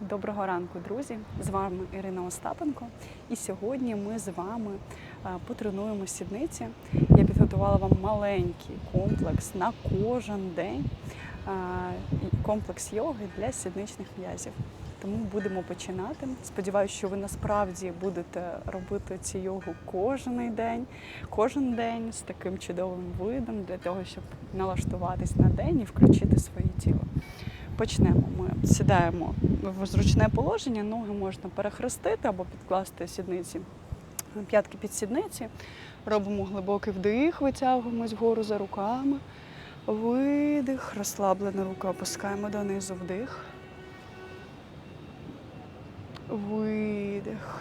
Доброго ранку, друзі! З вами Ірина Остапенко. І сьогодні ми з вами е, потренуємо сідниці. Я підготувала вам маленький комплекс на кожен день. е, Комплекс йоги для сідничних м'язів. Тому будемо починати. Сподіваюся, що ви насправді будете робити цю йогу кожен день, кожен день з таким чудовим видом для того, щоб налаштуватись на день і включити своє тіло. Почнемо. Ми сідаємо в зручне положення, ноги можна перехрестити або підкласти сідниці, п'ятки під сідниці. Робимо глибокий вдих, витягуємось вгору за руками. Видих, розслаблена рука, опускаємо донизу вдих. Видих.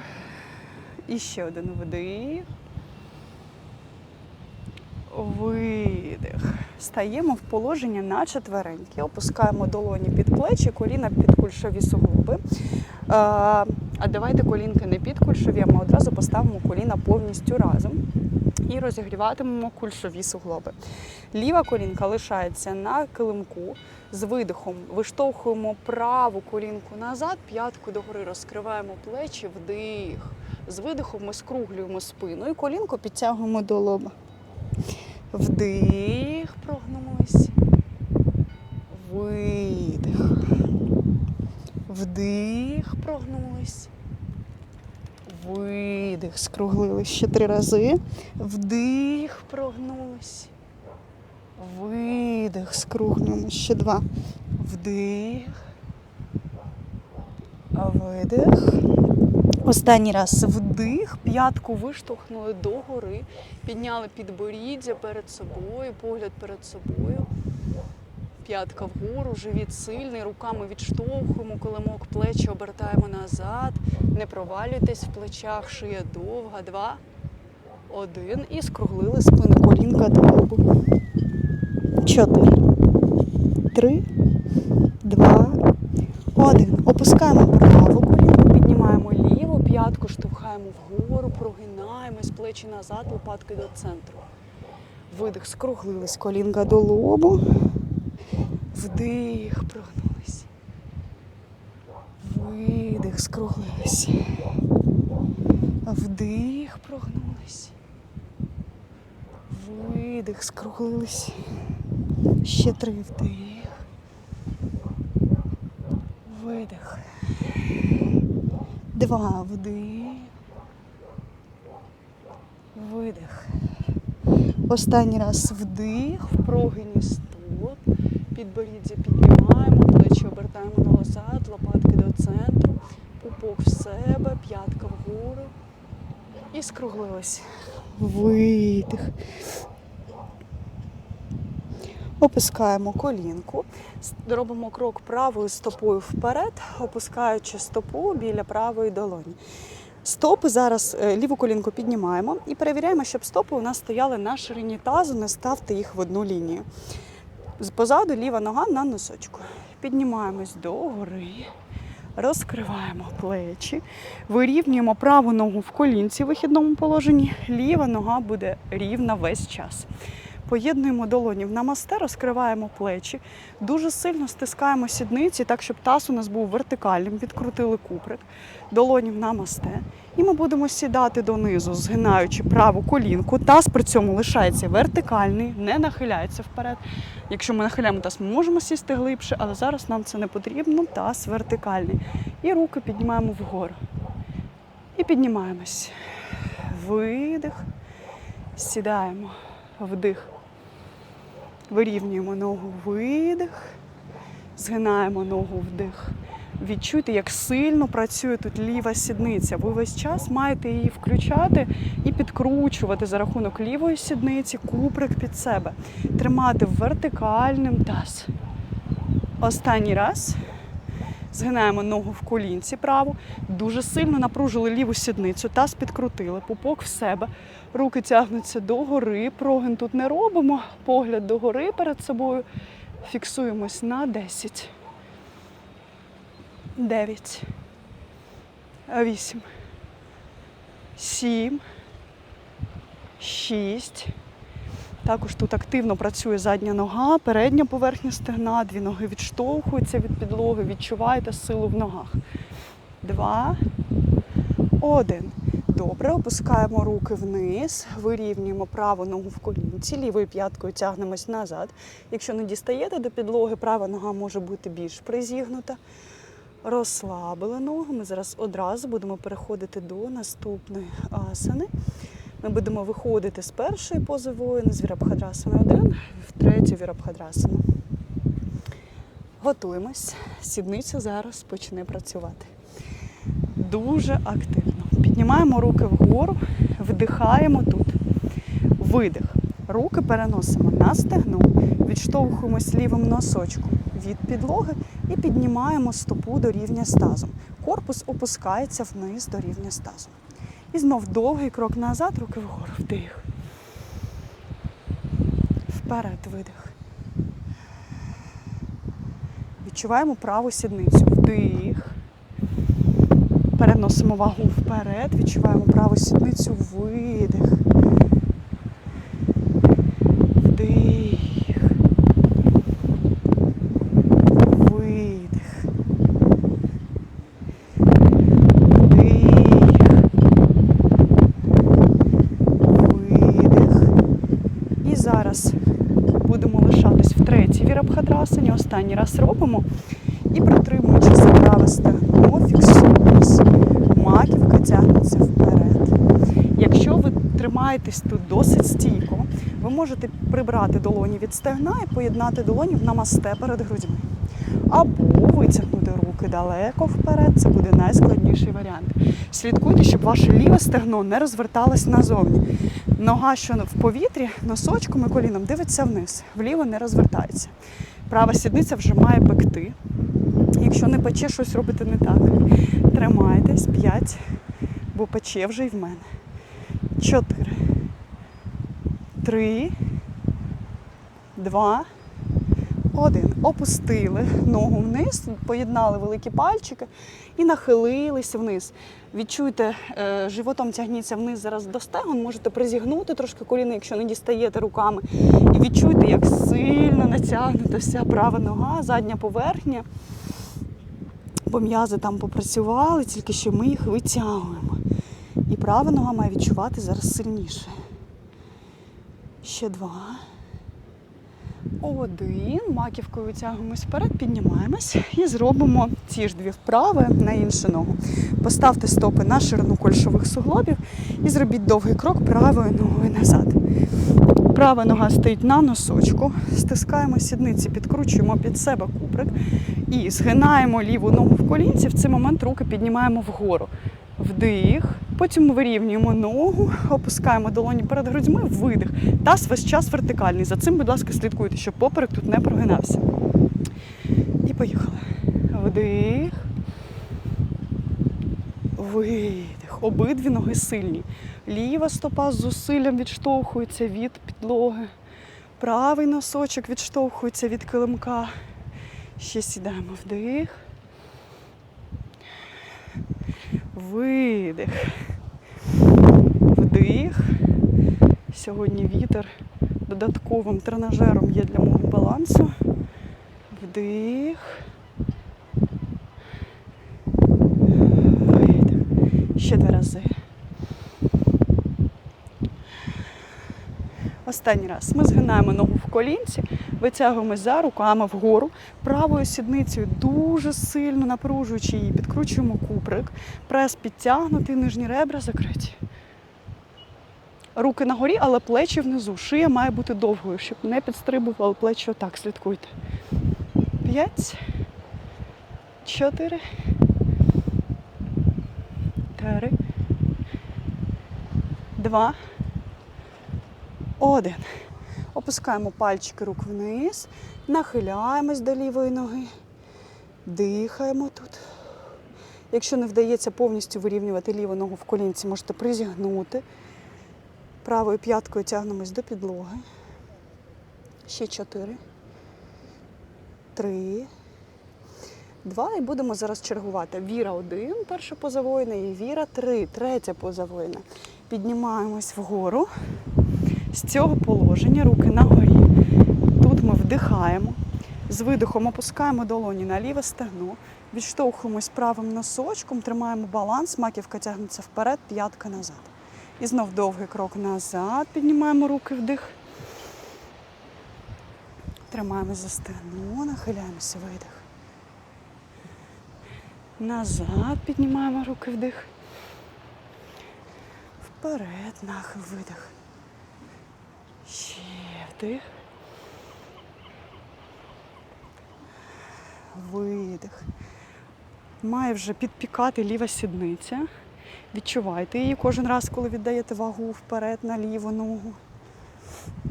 І ще один вдих. Видих. Стаємо в положення на четвереньки. Опускаємо долоні під плечі, коліна під кульшові суглоби. А, а давайте колінки не під кульшові, а ми одразу поставимо коліна повністю разом і розігріватимемо кульшові суглоби. Ліва колінка лишається на килимку. З видихом виштовхуємо праву колінку назад, п'ятку догори розкриваємо плечі, вдих. З видихом ми скруглюємо спину і колінку підтягуємо до лоба. Вдих, прогнулись. Видих. Вдих, прогнулись. Видих, скруглились ще три рази. Вдих, прогнулись. Видих, скруглюємо ще два. Вдих. Видих. Останній раз вдих, п'ятку виштовхнули догори, підняли підборіддя перед собою, погляд перед собою. П'ятка вгору, живіт сильний, руками відштовхуємо, килимок плечі обертаємо назад. Не провалюйтесь в плечах, шия довга. Два, один. І скруглили спину колінка до. Чотири. Три, два, один. Опускаємо праву колінку, піднімаємо ліву, штовхаємо вгору, прогинаємось, плечі назад, лопатки до центру. Видих, скруглились колінка до лобу. Вдих, прогнулись. Видих, скруглились. Вдих, прогнулись. Видих, скруглились. Ще три вдих. Видих. Два вдих. Видих. Останній раз вдих, в прогині стоп. Підборіддя піднімаємо, плечі обертаємо назад, лопатки до центру, пупок в себе, п'ятка вгору. І скруглились. Видих. Опускаємо колінку, робимо крок правою стопою вперед, опускаючи стопу біля правої долоні. Стопи зараз е, ліву колінку піднімаємо і перевіряємо, щоб стопи у нас стояли на ширині тазу, не ставте їх в одну лінію. Позаду ліва нога на носочку. Піднімаємось догори, розкриваємо плечі, вирівнюємо праву ногу в колінці в вихідному положенні, ліва нога буде рівна весь час. Поєднуємо долоні в намасте, розкриваємо плечі, дуже сильно стискаємо сідниці, так, щоб таз у нас був вертикальним, відкрутили куприк, долоні в намасте. І ми будемо сідати донизу, згинаючи праву колінку. Таз при цьому лишається вертикальний, не нахиляється вперед. Якщо ми нахиляємо таз, ми можемо сісти глибше, але зараз нам це не потрібно. Таз вертикальний. І руки піднімаємо вгору. І піднімаємось. Видих. Сідаємо. Вдих. Вирівнюємо ногу видих. Згинаємо ногу вдих. Відчуйте, як сильно працює тут ліва сідниця. Ви весь час маєте її включати і підкручувати за рахунок лівої сідниці куприк під себе. Тримати вертикальним таз. Останній раз. Згинаємо ногу в колінці праву. Дуже сильно напружили ліву сідницю, таз підкрутили, пупок в себе. Руки тягнуться догори. Прогин тут не робимо. Погляд догори перед собою. Фіксуємось на 10. 9. 8. 7. 6. Також тут активно працює задня нога, передня поверхня стегна, дві ноги відштовхуються від підлоги, відчуваєте силу в ногах. Два, один. Добре, опускаємо руки вниз, вирівнюємо праву ногу в колінці, лівою п'яткою тягнемось назад. Якщо не дістаєте до підлоги, права нога може бути більш призігнута. Розслабили ногу. Ми зараз одразу будемо переходити до наступної асани. Ми будемо виходити з першої пози воїна, з Вірабхадрасана 1 в третю Вірабхадрасану. Готуємось. Сідниця зараз почне працювати. Дуже активно. Піднімаємо руки вгору, вдихаємо тут. Видих. Руки переносимо на стегно, відштовхуємось лівим носочком від підлоги і піднімаємо стопу до рівня з тазом. Корпус опускається вниз до рівня з тазом. І знов довгий крок назад, руки вгору. Вдих. Вперед видих. Відчуваємо праву сідницю. Вдих. Переносимо вагу вперед, відчуваємо праву сідницю, видих. Вдих. Видих. Вдих. Видих. І зараз будемо лишатись в вірабхадрасані. Останній раз робимо. І праве стегно, фіксуємось. Маківка тягнеться вперед. Якщо ви тримаєтесь тут досить стійко, ви можете прибрати долоні від стегна і поєднати долоні в намасте перед грудьми. Або витягнути руки далеко вперед, це буде найскладніший варіант. Слідкуйте, щоб ваше ліве стегно не розверталось назовні. Нога, що в повітрі, носочком і коліном дивиться вниз, вліво не розвертається. Права сідниця вже має пекти. Якщо не пече, щось робите не так. Тримайтесь, п'ять, бо пече вже й в мене. Чотири. Три. Два. Один. Опустили ногу вниз, поєднали великі пальчики і нахилилися вниз. Відчуйте, е, животом тягніться вниз зараз до стегон, можете призігнути трошки коліна, якщо не дістаєте руками. І відчуйте, як сильно натягнута вся права нога, задня поверхня. Бо м'язи там попрацювали, тільки що ми їх витягуємо. І права нога має відчувати зараз сильніше. Ще два. Один. Маківкою витягуємось вперед, піднімаємось і зробимо ці ж дві вправи на іншу ногу. Поставте стопи на ширину кольшових суглобів і зробіть довгий крок правою ногою назад. Права нога стоїть на носочку, стискаємо сідниці, підкручуємо під себе куприк і згинаємо ліву ногу в колінці. В цей момент руки піднімаємо вгору. Вдих. Потім вирівнюємо ногу, опускаємо долоні перед грудьми, видих. Таз весь час вертикальний. За цим, будь ласка, слідкуйте, щоб поперек тут не прогинався. І поїхали. Вдих. Видих. Обидві ноги сильні. Ліва стопа з зусиллям відштовхується від підлоги. Правий носочок відштовхується від килимка. Ще сідаємо вдих. Видих. Вдих. Сьогодні вітер додатковим тренажером є для мого балансу. Вдих. Видих. Ще два рази. Останній раз. Ми згинаємо ногу в колінці, витягуємо за руками вгору, правою сідницею дуже сильно напружуючи її, підкручуємо куприк, прес підтягнутий, нижні ребра закриті. Руки нагорі, але плечі внизу. Шия має бути довгою, щоб не підстрибували плечі отак. Слідкуйте. П'ять. Чотири. Три. Два. Один. Опускаємо пальчики рук вниз, нахиляємось до лівої ноги, дихаємо тут. Якщо не вдається повністю вирівнювати ліву ногу в колінці, можете призігнути. Правою п'яткою тягнемось до підлоги. Ще чотири. Три. Два. І будемо зараз чергувати. Віра один, перша поза воїна, і віра три, третя позавойна. Піднімаємось вгору. З цього положення руки на горі. Тут ми вдихаємо. З видихом опускаємо долоні на ліве стегно, відштовхуємось правим носочком, тримаємо баланс, маківка тягнеться вперед, п'ятка назад. І знов довгий крок назад, піднімаємо руки вдих. Тримаємо за стегно, нахиляємося видих. Назад піднімаємо руки вдих. Вперед, нахил, видих. Вдих. Видих. Має вже підпікати ліва сідниця. Відчувайте її кожен раз, коли віддаєте вагу вперед на ліву ногу.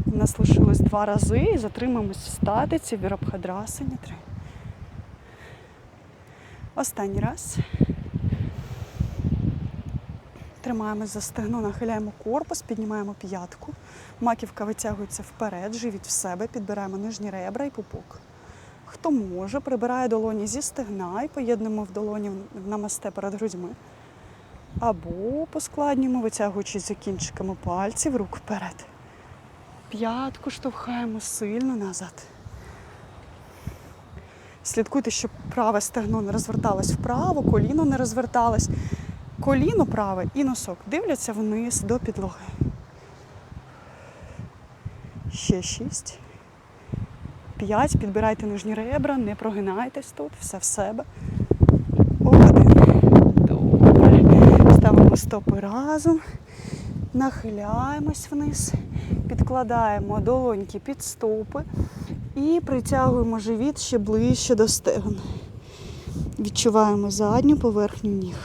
У нас лишилось два рази і затримаємось в статиці вірабхадрасані. Три. Останній раз. Тримаємо за стегно, нахиляємо корпус, піднімаємо п'ятку. Маківка витягується вперед, живіт в себе, підбираємо нижні ребра і пупок. Хто може, прибирає долоні зі стегна і поєднуємо в долоні в намасте перед грудьми. Або поскладнюємо, витягуючись за кінчиками пальців, рук вперед. П'ятку штовхаємо сильно назад. Слідкуйте, щоб праве стегно не розверталось вправо, коліно не розверталось. Коліно праве і носок дивляться вниз до підлоги. Ще шість. П'ять. Підбирайте нижні ребра, не прогинайтесь тут, все в себе. Один. Добре. Ставимо стопи разом. Нахиляємось вниз, підкладаємо долоньки під стопи і притягуємо живіт ще ближче до стегон. Відчуваємо задню поверхню ніг.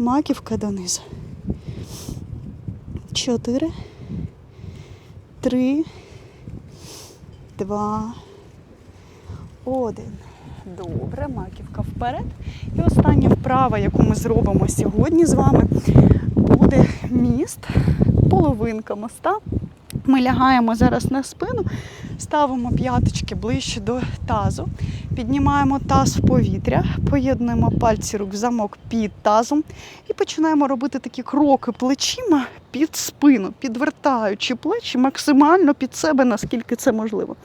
Маківка донизу. Чотири. Три. Два. Один. Добре, маківка вперед. І остання вправа, яку ми зробимо сьогодні з вами, буде міст, половинка моста. Ми лягаємо зараз на спину, ставимо п'яточки ближче до тазу, піднімаємо таз в повітря, поєднуємо пальці рук в замок під тазом і починаємо робити такі кроки плечима під спину, підвертаючи плечі максимально під себе, наскільки це можливо.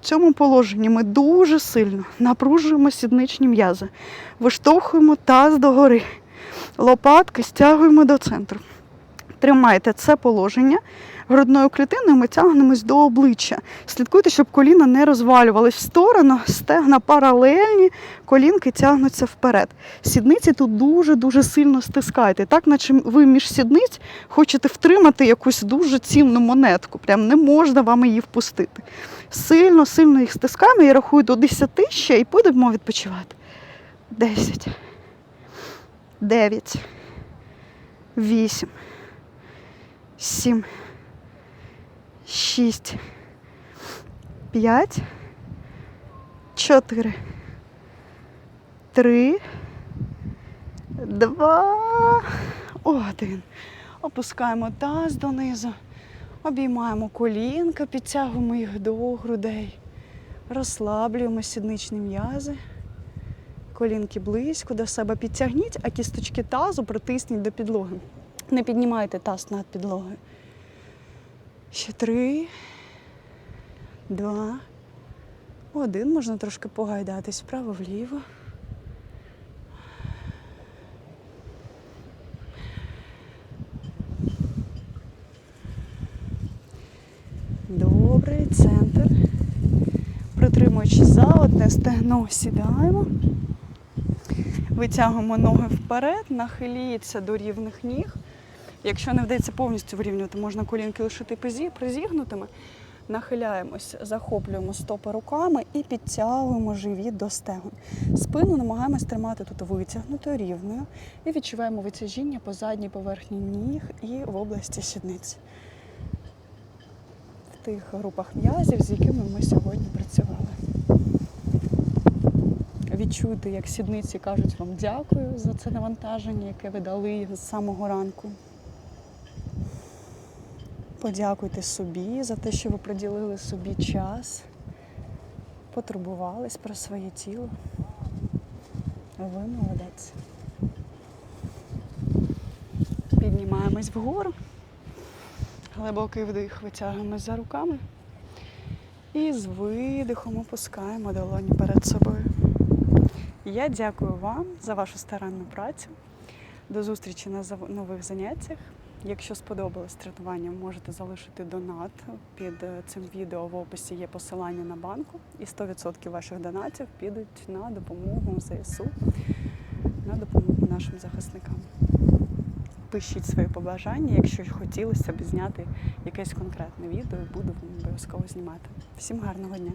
В цьому положенні ми дуже сильно напружуємо сідничні м'язи, виштовхуємо таз догори, лопатки стягуємо до центру. Тримайте це положення. Грудною клітиною ми тягнемось до обличчя. Слідкуйте, щоб коліна не розвалювались в сторону, стегна паралельні, колінки тягнуться вперед. Сідниці тут дуже-дуже сильно стискайте, так наче ви між сідниць хочете втримати якусь дуже цінну монетку. Прям не можна вам її впустити. Сильно, сильно їх стискаємо. Я рахую до 10 ще і будемо відпочивати. 10. 9. 8. 7. 6. 5. 4. 3. 2. 1. Опускаємо таз донизу. Обіймаємо колінка, підтягуємо їх до грудей. Розслаблюємо сідничні м'язи. Колінки близько до себе підтягніть, а кісточки тазу притисніть до підлоги. Не піднімайте таз над підлогою. Ще три, два, один. Можна трошки погайдатись вправо-вліво. Добрий центр. Притримуючи за одне стегно, сідаємо. Витягуємо ноги вперед, нахиліться до рівних ніг. Якщо не вдається повністю вирівнювати, можна колінки лишити призігнутими. Нахиляємось, захоплюємо стопи руками і підтягуємо живіт до стегон. Спину намагаємось тримати тут витягнутою, рівною. І відчуваємо витяжіння по задній поверхні ніг і в області сідниць. В тих групах м'язів, з якими ми сьогодні працювали. Відчуйте, як сідниці кажуть вам дякую за це навантаження, яке ви дали з самого ранку. Подякуйте собі за те, що ви приділили собі час, потурбувались про своє тіло. Ви молодець. Піднімаємось вгору. Глибокий вдих витягуємось за руками. І з видихом опускаємо долоні перед собою. Я дякую вам за вашу старанну працю. До зустрічі на нових заняттях. Якщо сподобалось тренування, можете залишити донат. Під е, цим відео в описі є посилання на банку, і 100% ваших донатів підуть на допомогу ЗСУ, на допомогу нашим захисникам. Пишіть свої побажання, якщо хотілося б зняти якесь конкретне відео, буду вам обов'язково знімати. Всім гарного дня!